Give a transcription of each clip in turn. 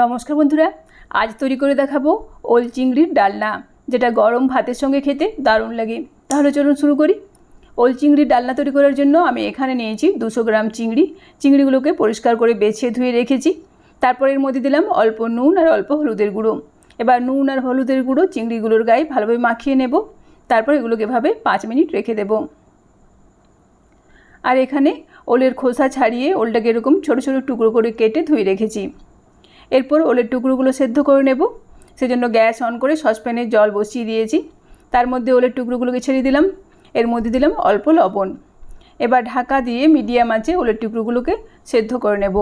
নমস্কার বন্ধুরা, আজ তৈরি করে দেখাবো ওল চিংড়ির ডালনা, যেটা গরম ভাতের সঙ্গে খেতে দারুণ লাগে। তাহলে চলুন শুরু করি। ওল চিংড়ির ডালনা তৈরি করার জন্য আমি এখানে নিয়েছি দুশো গ্রাম চিংড়ি। চিংড়িগুলোকে পরিষ্কার করে বেছে ধুয়ে রেখেছি। তারপর এর মধ্যে দিলাম অল্প নুন আর অল্প হলুদের গুঁড়ো। এবার নুন আর হলুদের গুঁড়ো চিংড়িগুলোর গায়ে ভালোভাবে মাখিয়ে নেব। তারপর এগুলোকে এভাবে পাঁচ মিনিট রেখে দেবো। আর এখানে ওলের খোসা ছাড়িয়ে ওলটাকে এরকম ছোটো ছোটো টুকরো করে কেটে ধুয়ে রেখেছি। এরপর ওলের টুকরোগুলো সেদ্ধ করে নেব। সেজন্য গ্যাস অন করে সসপ্যানে জল বসিয়ে দিয়েছি। তার মধ্যে ওলের টুকরোগুলোকে ছেড়ে দিলাম। এর মধ্যে দিলাম অল্প লবণ। এবার ঢাকা দিয়ে মিডিয়াম আঁচে ওলের টুকরোগুলোকে সেদ্ধ করে নেব।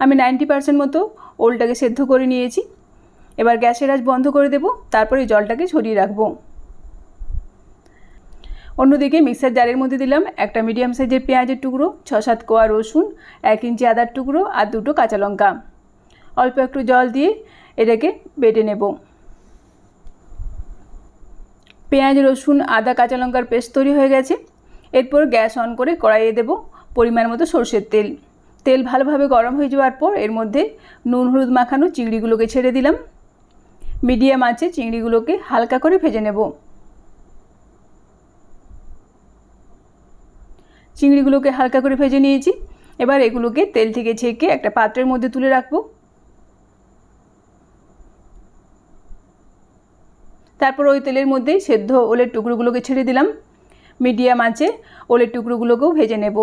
আমি নাইনটি পার্সেন্ট মতো ওলটাকে সেদ্ধ করে নিয়েছি। এবার গ্যাসের আঁচ বন্ধ করে দেব। তারপরে জলটাকে ছড়িয়ে রাখব। অন্যদিকে মিক্সার জারের মধ্যে দিলাম একটা মিডিয়াম সাইজের পেঁয়াজের টুকরো, ছ সাত কোয়া রসুন, এক ইঞ্চি আদার টুকরো আর দুটো কাঁচা লঙ্কা। অল্প একটু জল দিয়ে এটাকে বেটে নেব। পেঁয়াজ, রসুন, আদা, কাঁচা লঙ্কার পেস্ট তৈরি হয়ে গেছে। এরপর গ্যাস অন করে কড়াইয়ে দেব পরিমাণ মতো সর্ষের তেল। তেল ভালোভাবে গরম হয়ে যাওয়ার পর এর মধ্যে নুন, হলুদ মাখানো চিংড়িগুলোকে ছেড়ে দিলাম। মিডিয়াম আছে চিংড়িগুলোকে হালকা করে ভেজে নেব। চিংড়িগুলোকে হালকা করে ভেজে নিয়েছি। এবার এগুলোকে তেল থেকে ছেঁকে একটা পাত্রের মধ্যে তুলে রাখব। তারপর ওই তেলের মধ্যেই সেদ্ধ ওলের টুকরোগুলোকে ছেড়ে দিলাম। মিডিয়াম আঁচে ওলের টুকরোগুলোকেও ভেজে নেব।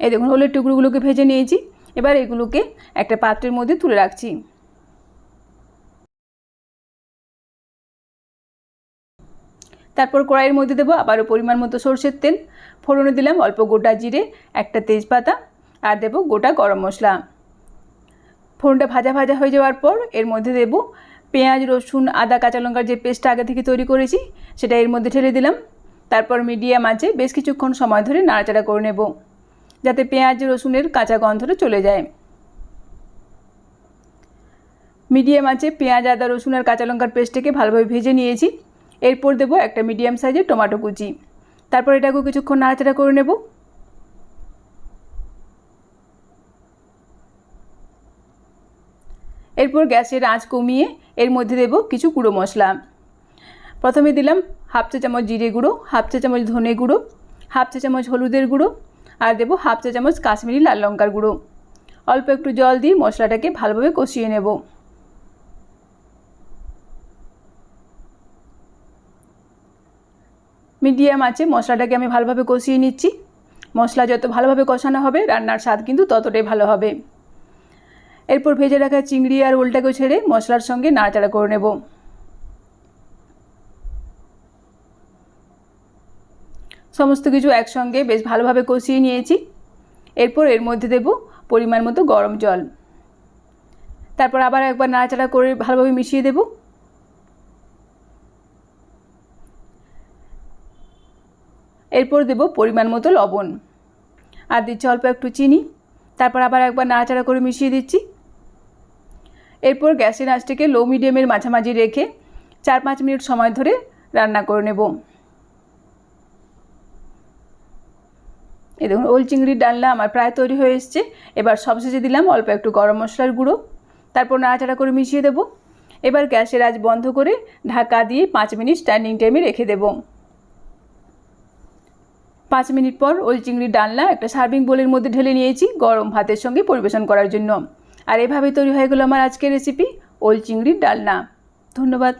এই দেখুন, ওলের টুকরোগুলোকে ভেজে নিয়েছি। এবার এগুলোকে একটা পাত্রের মধ্যে তুলে রাখছি। তারপর কড়াইয়ের মধ্যে দেবো আবারও পরিমাণ মতো সর্ষের তেল। ফোড়নে দিলাম অল্প গোটা জিরে, একটা তেজপাতা আর দেবো গোটা গরম মশলা। ফোড়নটা ভাজা ভাজা হয়ে যাওয়ার পর এর মধ্যে দেব পেঁয়াজ, রসুন, আদা, কাঁচা লঙ্কার যে পেস্টটা আগে থেকে তৈরি করেছি, সেটা এর মধ্যে ঢেলে দিলাম। তারপর মিডিয়াম আছে বেশ কিছুক্ষণ সময় ধরে নাড়াচাড়া করে নেব, যাতে পেঁয়াজ, রসুনের কাঁচা গন্ধটা চলে যায়। মিডিয়াম আছে পেঁয়াজ, আদা, রসুন আর কাঁচা লঙ্কার পেস্টটাকে ভালোভাবে ভেজে নিয়েছি। এরপর দেবো একটা মিডিয়াম সাইজের টমেটো কুচি। তারপর এটাকেও কিছুক্ষণ নাড়াচাড়া করে নেব। এরপর গ্যাসের আঁচ কমিয়ে এর মধ্যে দেব কিছু গুঁড়ো মশলা। প্রথমে দিলাম হাফ চা চামচ জিরে গুঁড়ো, হাফ চা চামচ ধনে গুঁড়ো, হাফ চা চামচ হলুদের গুঁড়ো আর দেবো হাফ চা চামচ কাশ্মীরি লাল লঙ্কার গুঁড়ো। অল্প একটু জল দিয়ে মশলাটাকে ভালোভাবে কষিয়ে নেব। মিডিয়াম আছে মশলাটাকে আমি ভালোভাবে কষিয়ে নিচ্ছি। মশলা যত ভালোভাবে কষানো হবে, রান্নার স্বাদ কিন্তু ততটাই ভালো হবে। এরপর ভেজে রাখা চিংড়ি আর ওলটাকেও ছেড়ে মশলার সঙ্গে নাড়াচাড়া করে নেব। সমস্ত কিছু একসঙ্গে বেশ ভালোভাবে কষিয়ে নিয়েছি। এরপর এর মধ্যে দেব পরিমাণ মতো গরম জল। তারপর আবার একবার নাড়াচাড়া করে ভালোভাবে মিশিয়ে দেবো। এরপর দেব পরিমাণ মতো লবণ। আর দিচ্ছি অল্প একটু চিনি। তারপর আবার একবার নাড়াচাড়া করে মিশিয়ে দিচ্ছি। এরপর গ্যাসের আঁচটাকে লো মিডিয়ামের মাঝামাঝি রেখে চার পাঁচ মিনিট সময় ধরে রান্না করে নেব। এই দেখুন, ওল চিংড়ির ডালনা আমার প্রায় তৈরি হয়ে এসছে। এবার সবশেষে দিলাম অল্প একটু গরম মশলার গুঁড়ো। তারপর নাড়াচাড়া করে মিশিয়ে দেবো। এবার গ্যাসের আজ বন্ধ করে ঢাকা দিয়ে পাঁচ মিনিট স্ট্যান্ডিং টাইমে রেখে দেবো। পাঁচ মিনিট পর ওল চিংড়ির ডালনা একটা সার্ভিং বোলের মধ্যে ঢেলে নিয়েছি গরম ভাতের সঙ্গে পরিবেশন করার জন্য। আর এভাবে তৈরি হয়ে গেলো আমার আজকের রেসিপি ওল চিংড়ির ডালনা। ধন্যবাদ।